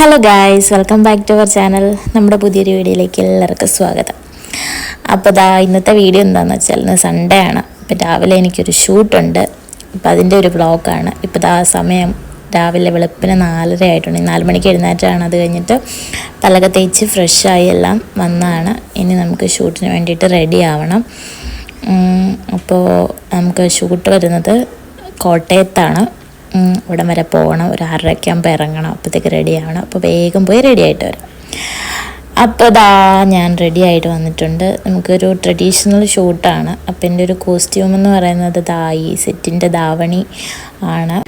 Hello guys welcome back to our channel നമ്മുടെ പുതിയൊരു വീഡിയോയിലേക്ക് എല്ലാവർക്കും സ്വാഗതം. അപ്പോൾ ദാ ഇന്നത്തെ വീഡിയോ എന്താണെന്ന് വെച്ചാൽ ഇന്ന് സൺഡേ ആണ്. അപ്പോൾ രാവിലെ എനിക്കൊരു ഷൂട്ടുണ്ട് അപ്പോൾ അതിന്റെ ഒരു വ്ളോഗാണ് ഇപ്പോൾ ദാ സമയം രാവിലെ വെളുപ്പിന് നാലര ആയിട്ടുണ്ട്. നാല് മണിക്ക് എഴുന്നേറ്റാണ്. അത് കഴിഞ്ഞിട്ട് പലക തേച്ച് ഫ്രഷായി എല്ലാം വന്നാണ്. ഇനി നമുക്ക് ഷൂട്ടിന് വേണ്ടിയിട്ട് റെഡി ആവണം. അപ്പോൾ നമുക്ക് ഷൂട്ട് വരുന്നത് കോട്ടയത്താണ്. ഇവിടം വരെ പോകണം. ഒരു ആറരയ്ക്ക് ആകുമ്പോൾ ഇറങ്ങണം. അപ്പോഴത്തേക്ക് റെഡി ആവണം. അപ്പോൾ വേഗം പോയി റെഡി ആയിട്ട് വരാം. അപ്പോൾ ദാ ഞാൻ റെഡി ആയിട്ട് വന്നിട്ടുണ്ട്. നമുക്കൊരു ട്രഡീഷണൽ ഷൂട്ടാണ് അപ്പം എന്റെ ഒരു കോസ്റ്റ്യൂം എന്ന് പറയുന്നത് ദാ സെറ്റിന്റെ ദാവണി ആണ്.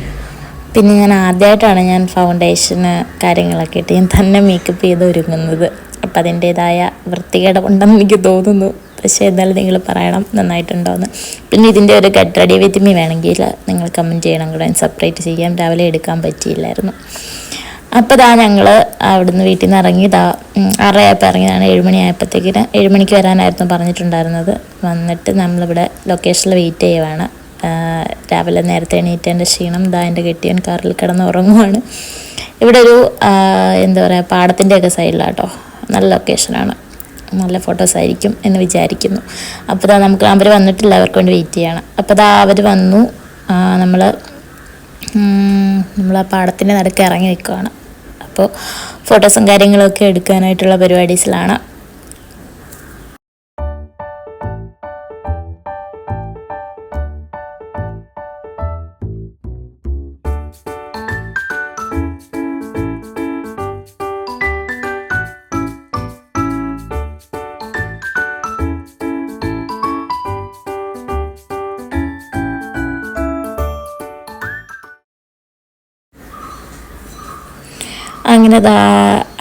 പിന്നെ ഞാൻ ആദ്യമായിട്ടാണ് ഞാൻ ഫൗണ്ടേഷന് കാര്യങ്ങളൊക്കെ ഇട്ട് ഞാൻ തന്നെ മേക്കപ്പ് ചെയ്ത് ഒരുങ്ങുന്നത്. അപ്പം അതിന്റേതായ വൃത്തികേടുണ്ടെന്ന് എനിക്ക് തോന്നുന്നു. പക്ഷേ എന്തായാലും നിങ്ങൾ പറയണം നന്നായിട്ടുണ്ടോയെന്ന് പിന്നെ ഇതിന്റെ ഒരു ഗെറ്റ് റെഡി വിത്ത് മീ വേണമെങ്കിൽ നിങ്ങൾ കമന്റ് ചെയ്യണം കൂടെ സെപ്പറേറ്റ് ചെയ്യാം. രാവിലെ എടുക്കാൻ പറ്റിയില്ലായിരുന്നു. അപ്പോൾ ഇതാ ഞങ്ങൾ അവിടുന്ന് വീട്ടിൽ നിന്ന് ഇറങ്ങി ദാ ഉം, ആറരയായപ്പോൾ ഇറങ്ങിയതാണ്. ഏഴുമണി ആയപ്പോഴത്തേക്കിന് ഏഴുമണിക്ക് വരാനായിരുന്നു പറഞ്ഞിട്ടുണ്ടായിരുന്നത്. വന്നിട്ട് നമ്മളിവിടെ ലൊക്കേഷനിൽ വെയിറ്റ് ചെയ്യുവാണ്. രാവിലെ നേരത്തെ എണീറ്റേന്റെ ക്ഷീണം ദാ എന്റെ കെട്ടിയൻ കാറിൽ കിടന്ന് ഉറങ്ങുവാണ്. ഇവിടെ ഒരു എന്താ പറയുക പാടത്തിന്റെയൊക്കെ സൈഡിലാട്ടോ നല്ല ലൊക്കേഷനാണ് നല്ല ഫോട്ടോസ് ആയിരിക്കും എന്ന് വിചാരിക്കുന്നു. അപ്പോൾ ഇതാ നമുക്ക് അവർ വന്നിട്ടില്ല അവർക്ക് വേണ്ടി വെയിറ്റ് ചെയ്യണം. അപ്പോൾ ഇതാ അവർ വന്നു. നമ്മൾ നമ്മൾ ആ പാടത്തിന്റെ നടുക്ക് ഇറങ്ങി നിൽക്കുകയാണ് അപ്പോൾ ഫോട്ടോസും കാര്യങ്ങളൊക്കെ എടുക്കാനായിട്ടുള്ള പരിപാടീസിലാണ്. അങ്ങനെ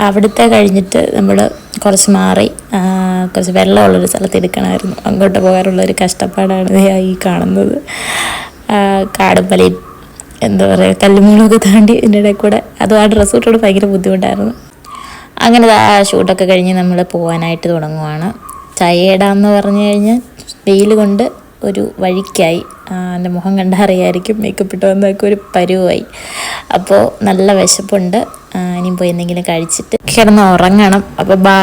അവിടുത്തെ കഴിഞ്ഞിട്ട് നമ്മൾ കുറച്ച് മാറി കുറച്ച് വെള്ളമുള്ളൊരു സ്ഥലത്ത് എടുക്കണമായിരുന്നു. അങ്ങോട്ട് പോകാനുള്ള ഒരു കഷ്ടപ്പാടാണ് ഈ കാണുന്നത്. കാടുമ്പലി എന്താ പറയുക കല്ലുമുളൊക്കെ താണ്ടി ഇതിന്റെ കൂടെ. അത് ആ ഡ്രസ്സ് ഇട്ടോട് ഭയങ്കര ബുദ്ധിമുട്ടായിരുന്നു. അങ്ങനെ ആ ഷൂട്ടൊക്കെ കഴിഞ്ഞ് നമ്മൾ പോകാനായിട്ട് തുടങ്ങുവാണ്. ചായയിടാന്ന് പറഞ്ഞു കഴിഞ്ഞാൽ വെയിൽ കൊണ്ട് ഒരു വഴിക്കായി. എന്റെ മുഖം കണ്ടറിയായിരിക്കും മേക്കപ്പ് ഇട്ട് വന്നതൊക്കെ ഒരു പരുവായി. അപ്പോൾ നല്ല വിശപ്പുണ്ട്. ആ, ഇനിയും പോയി എന്തെങ്കിലും കഴിച്ചിട്ട് കിടന്ന് ഉറങ്ങണം. അപ്പോൾ ബാ